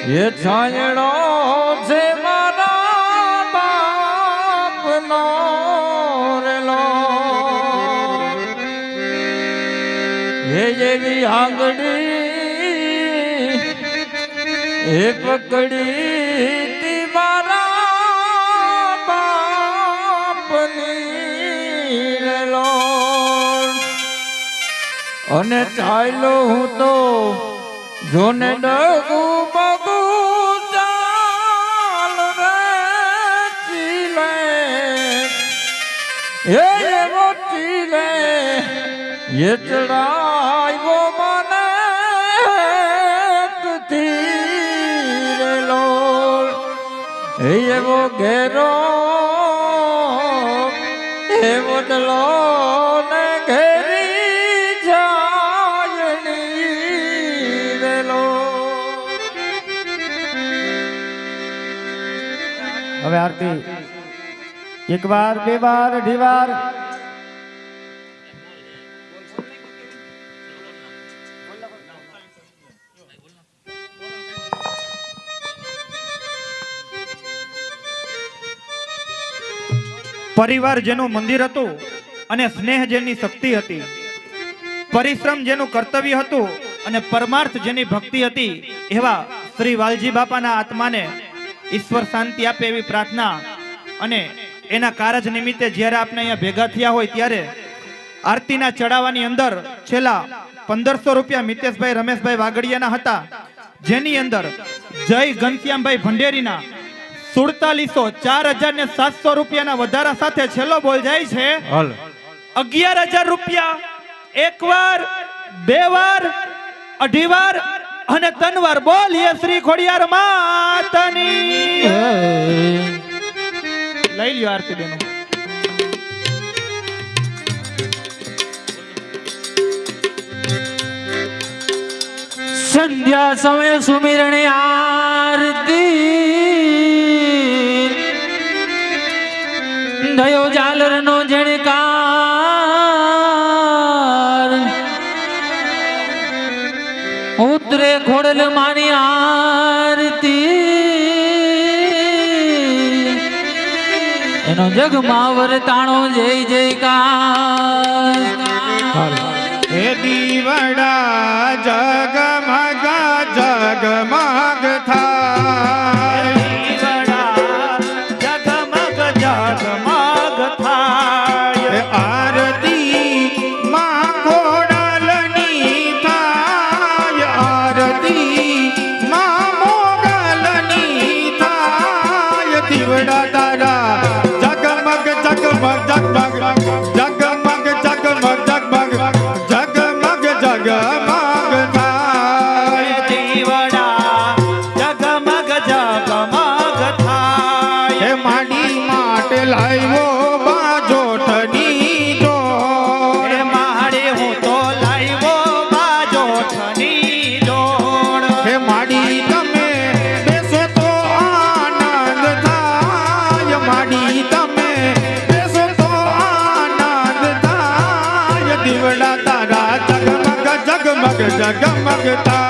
એ છાયડો છે મારા બાપનો રેલો. હે જેવી આંગળી, હે પકડી તી મારા બાપની રેલો. અને ચાલ્યો હું તો જોને ડગુ એ ચડાવ્યો મને તીરેલો. એવો ઘેરો એવો દલો ને ઘેરી જાયણી રેલો હવે આરતી. એક વાર બે વાર, અઢી વાર. પરિવાર જેનું મંદિર હતું અને સ્નેહ જેની શક્તિ હતી. પરિશ્રમ જેનું કર્તવ્ય હતું અને પરમાર્થ જેની ભક્તિ હતી એવા શ્રી વાલજી બાપાના આત્માને ઈશ્વર શાંતિ આપે એવી પ્રાર્થના અને એના કારજ નિમિત્તે જ્યારે આપણે અહીંયા ભેગા થયા હોય ત્યારે આરતીના ચડાવવાની અંદર છેલ્લા પંદરસો રૂપિયા મિતેશભાઈ રમેશભાઈ વાગડિયાના હતા. જેની અંદર જય ઘનશ્યામભાઈ ભંડેરીના સુડતાલીસો ચાર હજાર ને સાતસો રૂપિયાના વધારા સાથે છેલ્લો બોલ જાય છે. અગિયાર હજાર રૂપિયા એક વાર બે વાર અઢી વાર અને ત્રણ વાર. બોલીએ શ્રી ખોડિયાર માતાની. લઈ લ્યો આરતી બેનો. સંધ્યા સમય સુમિરણી દયો જાલર નો જણકાર ઉતરે ખોડલ માની આરતી. એનો જગમાં તાણો જય જયકાર. હે દીવડા જગમગા જગમગ ਜਗ ਜਗ ਜਗ जग मगता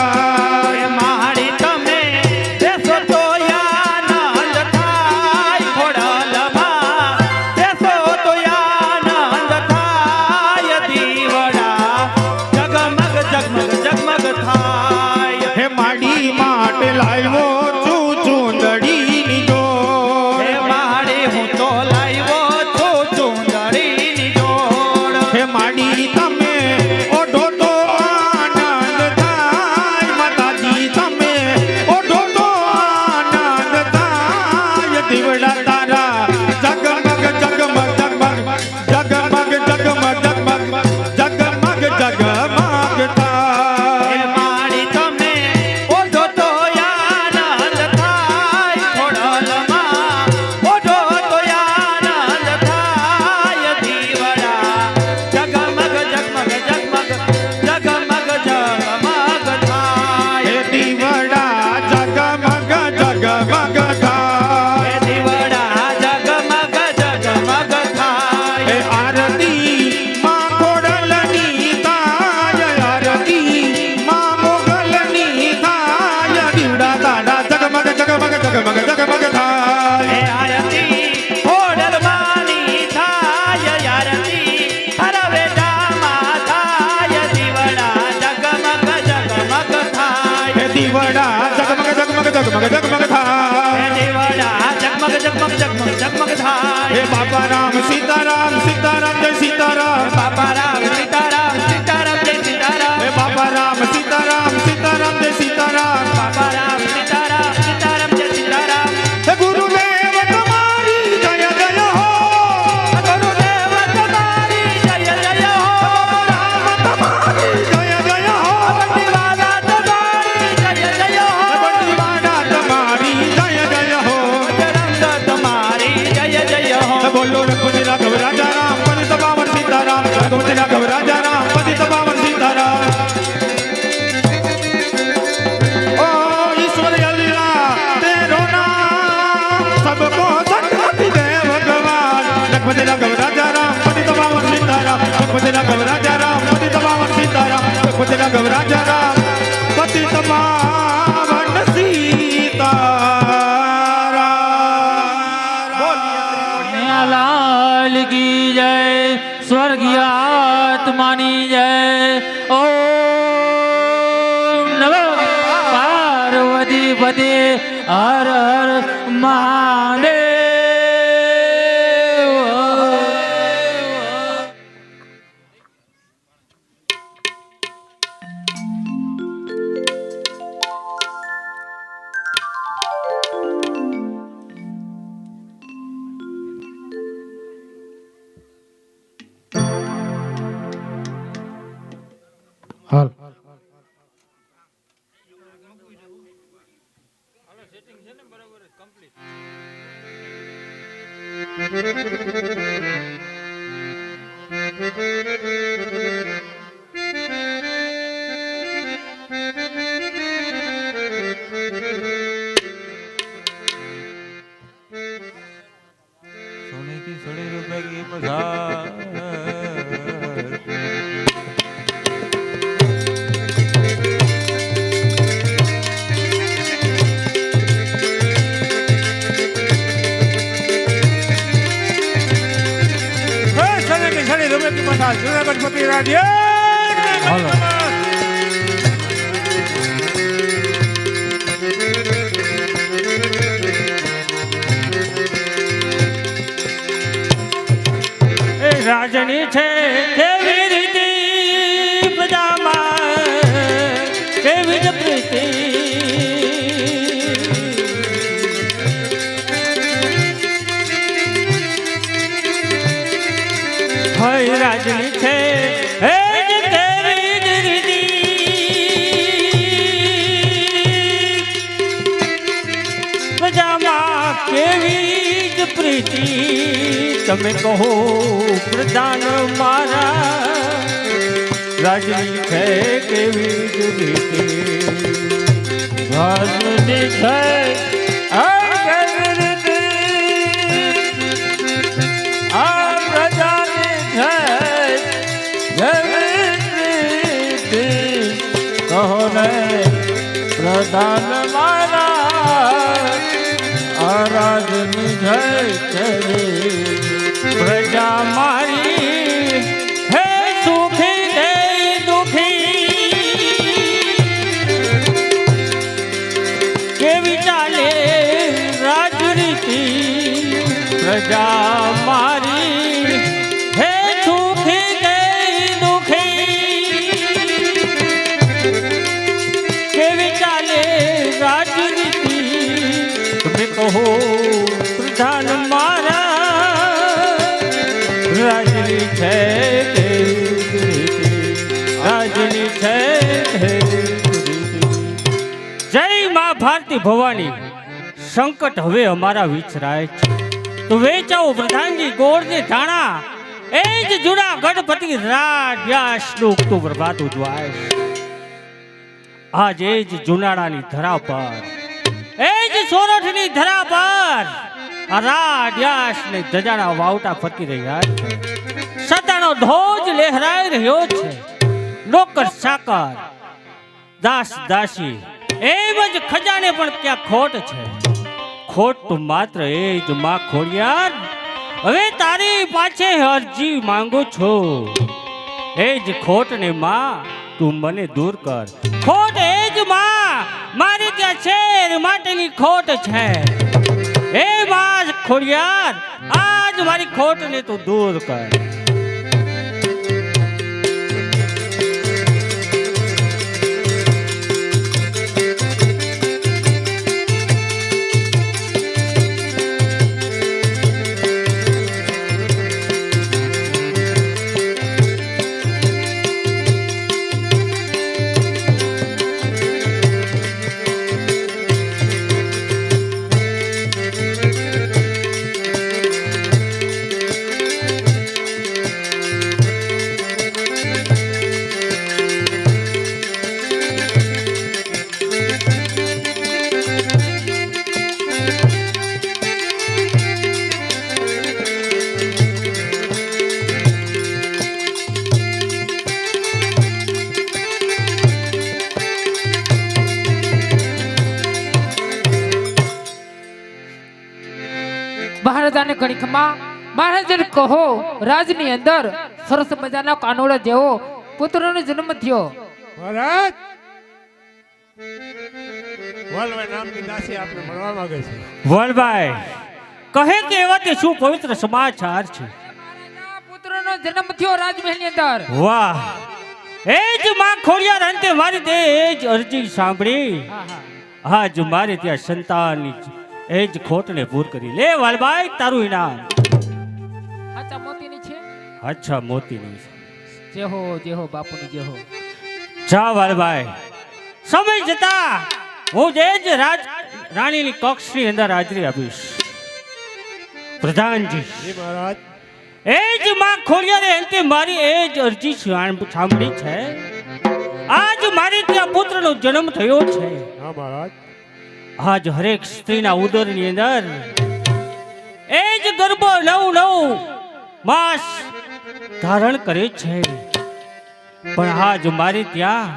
હે બાપા રામ સીતારામ સીતારામ જય સીતારામ. ભગવત રાઘવ રાજા રામ પતિ તપાવન સીતારામ ઓ ઈશ્વર અલીલા તેરો નામ, સબકો સંગતિ દે ભગવાન. ભગવત રાઘવ રાજા રામ પતિ તપાવન સીતારામ ભગવત રાઘવ રાજા રામ પતિ તપાવન Müzik મહારાજ જુનાગઢ પતિ રાજ્ય રાજની છે કેવી પ્રીતિ તમે કહો પ્રધાન મારા રાજની છે કેવી જ રીતિ રાજની છે આ કેવી રીતિ આ પ્રજાની છે કેવી રીતિ કહો ને પ્રધાન મારા જય મારી હે સુખી દુખી કેવી ચાલે રાજરીતિ પ્રજા છે? જય મા ભારતી ભવાની. સંકટ હવે અમારા વિચરાય છે. તો વેચાઓ પ્રધાનજી ગોળને ધાણા. એ જ જુડા ગણપતિ રાજનું પ્રભાત ઉજવાય આજ જ જુનાળાની ધરા પર, એ જ સોરઠની ધરા પર રાડ્યાસ ને ધજાના વાવટા ફરકી રહ્યા છે. સતાનો ધોજ લહેરાઈ રહ્યો છે. નોકર સાકર, દાસ દાસી એમ જ ખજાને પણ ક્યાં ખોટ છે? ખોટ તો માત્ર એ જ માં ખોડિયાર હવે તારી પાછે અરજી માંગુ છું. એ જ ખોટ ને માં, તું મને દૂર કર. ખોટ એ જ માં, મારે ત્યાં છે માટેની ખોટ છે. એ માં ખોડિયાર, આજ મારી ખોટને તું દૂર કર. મહારાજાને ઘણી કહો રાજની અંદર સરસ મજાના કાનોડા જેવો પુત્રનો જન્મ થયો. ભરત વલભાઈ નામની દાસી આપણે મળવા માંગે છે. વલભાઈ કહે કે એવા તે શું પવિત્ર સમાચાર છે. પુત્રનો જન્મ થયો રાજમહેલની અંદર. વાહ એ જ માં ખોડિયાર અંતે મારી તે એ જ અરજી સાંભળી. હા, હા. આજ મારે ત્યાં સંતાનની એ જ ખોટને પૂર કરી. લે વાલભાઈ તારું ઇનામ અચ્છા મોતીની છે? અચ્છા મોતીની છે. જે હો જે હો બાપુની જે હો. જા વાલભાઈ સમય જતા હું જે જ રાજ રાણીની કક્ષની અંદર હાજરી આપીશ. પ્રધાનજી. જી મહારાજ. એ જ માં ખોડિયારે અંતે મારી એ જ અરજી સાંભ- સાંભળી છે? આજ મારે ત્યાં પુત્રનો જન્મ થયો છે. હા મહારાજ. આજ હરેક સ્ત્રીના ઉદરની અંદર એ જ ગર્ભ નવ નવ માસ ધારણ કરે છે. પણ આજ મારે ત્યાં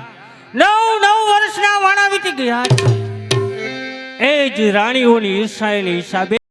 નવ નવ વર્ષના વાણા વીતી ગયા એ જ રાણીઓની ઈર્ષાએની હિસાબે